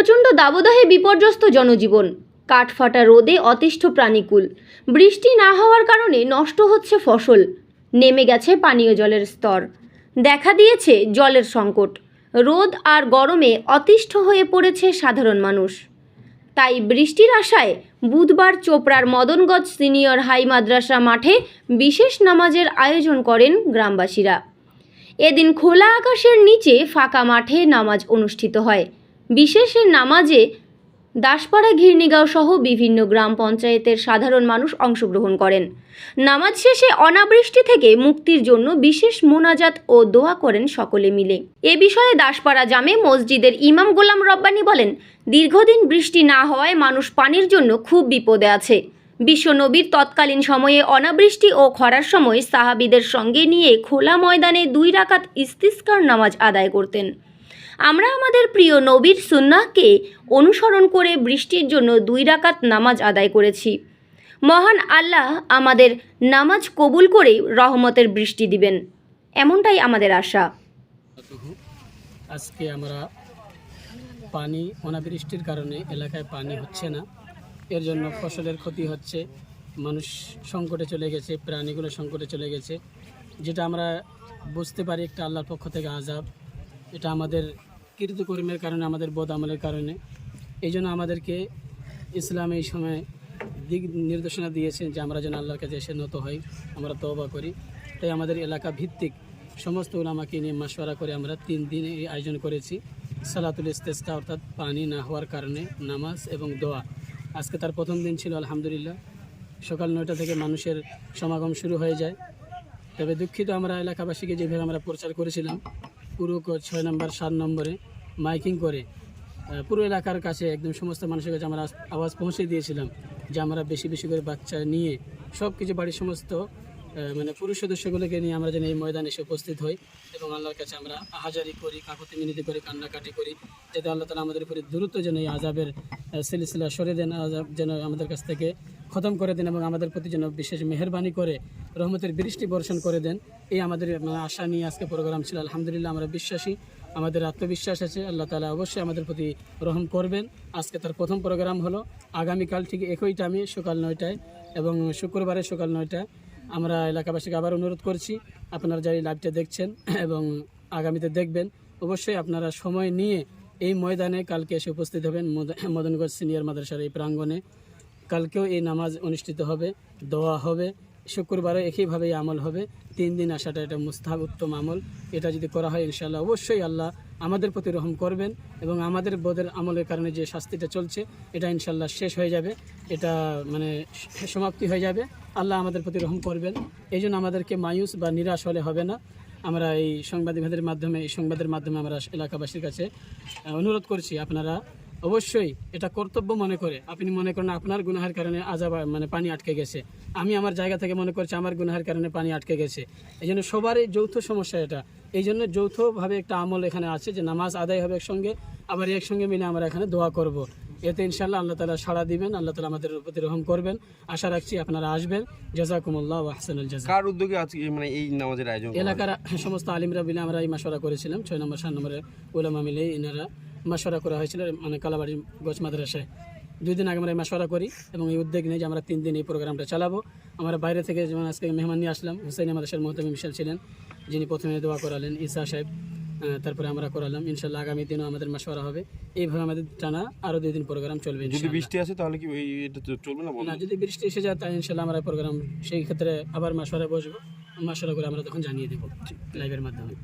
প্রচণ্ড দাবদাহে বিপর্যস্ত জনজীবন। কাঠফাটা রোদে অতিষ্ঠ প্রাণীকুল। বৃষ্টি না হওয়ার কারণে নষ্ট হচ্ছে ফসল। নেমে গেছে পানীয় জলের স্তর। দেখা দিয়েছে জলের সংকট। রোদ আর গরমে অতিষ্ঠ হয়ে পড়েছে সাধারণ মানুষ। তাই বৃষ্টির আশায় বুধবার চোপড়ার মদনগঞ্জ সিনিয়র হাই মাদ্রাসা মাঠে বিশেষ নামাজের আয়োজন করেন গ্রামবাসীরা। এদিন খোলা আকাশের নিচে ফাঁকা মাঠে নামাজ অনুষ্ঠিত হয়। বিশেষ নামাজে দাসপাড়া ঘিরনিগাঁও সহ বিভিন্ন গ্রাম পঞ্চায়েতের সাধারণ মানুষ অংশগ্রহণ করেন। নামাজ শেষে অনাবৃষ্টি থেকে মুক্তির জন্য বিশেষ মোনাজাত ও দোয়া করেন সকলে মিলে। এ বিষয়ে দাসপাড়া জামে মসজিদের ইমাম গোলাম রব্বানি বলেন, দীর্ঘদিন বৃষ্টি না হওয়ায় মানুষ পানির জন্য খুব বিপদে আছে। বিশ্বনবীর তৎকালীন সময়ে অনাবৃষ্টি ও খরার সময় সাহাবিদের সঙ্গে নিয়ে খোলা ময়দানে দুই রাকাত ইস্তিস্কার নামাজ আদায় করতেন। আমরা আমাদের প্রিয় নবীর সুন্নাহকে অনুসরণ করে বৃষ্টির জন্য দুই রাকাত নামাজ আদায় করেছি। মহান আল্লাহ আমাদের নামাজ কবুল করে রহমতের বৃষ্টি দিবেন। এমনটাই আমাদের আশা। আজকে আমরা পানি, অনাবৃষ্টির কারণে এলাকায় পানি হচ্ছে না। এর জন্য ফসলের ক্ষতি হচ্ছে। মানুষ সংকটে চলে গেছে, প্রাণীগুলো সংকটে চলে গেছে। যেটা আমরা বুঝতে পারি একটা আল্লাহর পক্ষ থেকে আজাব এটা আমাদের কৃতকর্মের কারণে, আমাদের বোধ আমলের কারণে। এই জন্য আমাদেরকে ইসলাম এই সময় দিক নির্দেশনা দিয়েছেন যে আমরা যেন আল্লাহর কাছে এসে নত হই, আমরা তওবা করি। তাই আমাদের এলাকা ভিত্তিক সমস্ত ওলামাকে নিয়ে মাসওয়ারা করে আমরা তিন দিন এই আয়োজন করেছি। সালাতুল ইস্তেস্কা অর্থাৎ পানি না হওয়ার কারণে নামাজ এবং দোয়া। আজকে তার প্রথম দিন ছিল, আলহামদুলিল্লাহ। সকাল নয়টা থেকে মানুষের সমাগম শুরু হয়ে যায়। তবে দুঃখিত আমরা এলাকাবাসীকে যেভাবে আমরা প্রচার করেছিলাম পুরো ছয় নম্বর, সাত নম্বরে মাইকিং করে। পুরো এলাকার কাছে একদম সমস্ত মানুষের কাছে আমরা আওয়াজ পৌঁছে দিয়েছিলাম যে আমরা বেশি বেশি করে বাচ্চা নিয়ে সব কিছু বাড়ির সমস্ত মানে পুরুষ সদস্যগুলোকে নিয়ে আমরা যেন এই ময়দানে এসে উপস্থিত হই এবং আল্লাহর কাছে আমরা আহাজারি করি কাকুতি মিনতি করি কান্নাকাটি করি যাতে আল্লাহ তালা আমাদের উপরে দ্রুত যেন এই আজাবের সিলসিলা সরে দেন আজাব যেন আমাদের কাছ থেকে খতম করে দেন এবং আমাদের প্রতি যেন বিশেষ মেহরবানি করে রহমতের বৃষ্টি বর্ষণ করে দেন। এই আমাদের মানে, আশা নিয়ে আজকে প্রোগ্রাম ছিল। আলহামদুলিল্লাহ আমরা বিশ্বাসী আমাদের আত্মবিশ্বাস আছে। আল্লাহ তালা অবশ্যই আমাদের প্রতি রহম করবেন। আজকে তার প্রথম প্রোগ্রাম হলো আগামীকাল ঠিক একই টাইমে সকাল নয়টায় এবং শুক্রবারে সকাল নয়টায় আমরা এলাকাবাসীকে আবার অনুরোধ করছি, আপনারা যারা এই লাইভটা দেখছেন এবং আগামীতে দেখবেন, অবশ্যই আপনারা সময় নিয়ে এই ময়দানে কালকে এসে উপস্থিত হবেন মদ- মদনগঞ্জ সিনিয়র মাদ্রাসার এই প্রাঙ্গণে। কালকেও এই নামাজ অনুষ্ঠিত হবে, দোয়া হবে শুক্রবারে একইভাবেই আমল হবে। তিন দিন আসাটা এটা মুস্তাহাব, উত্তম আমল। এটা যদি করা হয়, ইনশাআল্লাহ অবশ্যই আল্লাহ আমাদের প্রতি রহম করবেন এবং আমাদের বোধের আমলের কারণে যে শাস্তিটা চলছে, এটা ইনশাল্লাহ শেষ হয়ে যাবে। এটা মানে সমাপ্তি হয়ে যাবে। আল্লাহ আমাদের প্রতি রহম করবেন। এই আমাদেরকে মায়ুস বা নিরাশ হলে হবে না। আমরা এই সংবাদিকদের মাধ্যমে, এই সংবাদের মাধ্যমে আমরা এলাকাবাসীর কাছে অনুরোধ করছি আপনারা অবশ্যই এটা কর্তব্য মনে করে। আপনি মনে করেন আপনার গুনাহের কারণে আজাব মানে পানি আটকে গেছে। আমি আমার জায়গা থেকে মনে করছি আমার গুনাহের কারণে পানি আটকে গেছে। এই জন্য সবারই যৌথ সমস্যা এটা। এই জন্য যৌথভাবে একটা আমল এখানে আছে যে নামাজ আদায় হবে একসঙ্গে আবার একসঙ্গে মিলে আমরা এখানে দোয়া করব। এতে ইনশাল্লাহ আল্লাহ তালা সাড়া দিবেন আল্লাহ তালা আমাদের প্রতি রহম করবেন। আশা রাখছি আপনারা আসবেন। জাজাকুমুল্লাহ আহসানুল জাজা। কার উদ্যোগে আজকে মানে এই নামাজের আয়োজন এলাকার সমস্ত আলিমরা মিলে আমরা এই মাসরা করেছিলাম। ছয় নম্বর সাত নম্বরে ওলামা মিলে এনারা মাসরা করা হয়েছিল মানে কালাবাড়ি গোছ মাদ্রাসায়। দুই দিন আগে আমরা এই মাসরা করি এবং এই উদ্যোগ নিয়ে যে আমরা তিন দিন এই প্রোগ্রামটা চালাবো। আমরা বাইরে থেকে যেমন আজকে মেহমান নিয়ে আসলাম হুসাইন মাদ্রাসার মোহতামি মিশাল ছিলেন যিনি প্রথমে দোয়া করালেন ঈসা সাহেব তারপরে আমরা করালাম ইনশাল্লাহ আগামী দিনও আমাদের মাসরা হবে। এইভাবে আমাদের টানা আরও দুই দিন প্রোগ্রাম চলবে যদি বৃষ্টি আসে তাহলে কি এটা চলবে না না যদি বৃষ্টি এসে যায় তাই ইনশাল্লাহ আমরা প্রোগ্রাম সেই ক্ষেত্রে আবার মাসরা বসবো। মাসরা করে আমরা তখন জানিয়ে দেবো লাইভের মাধ্যমে।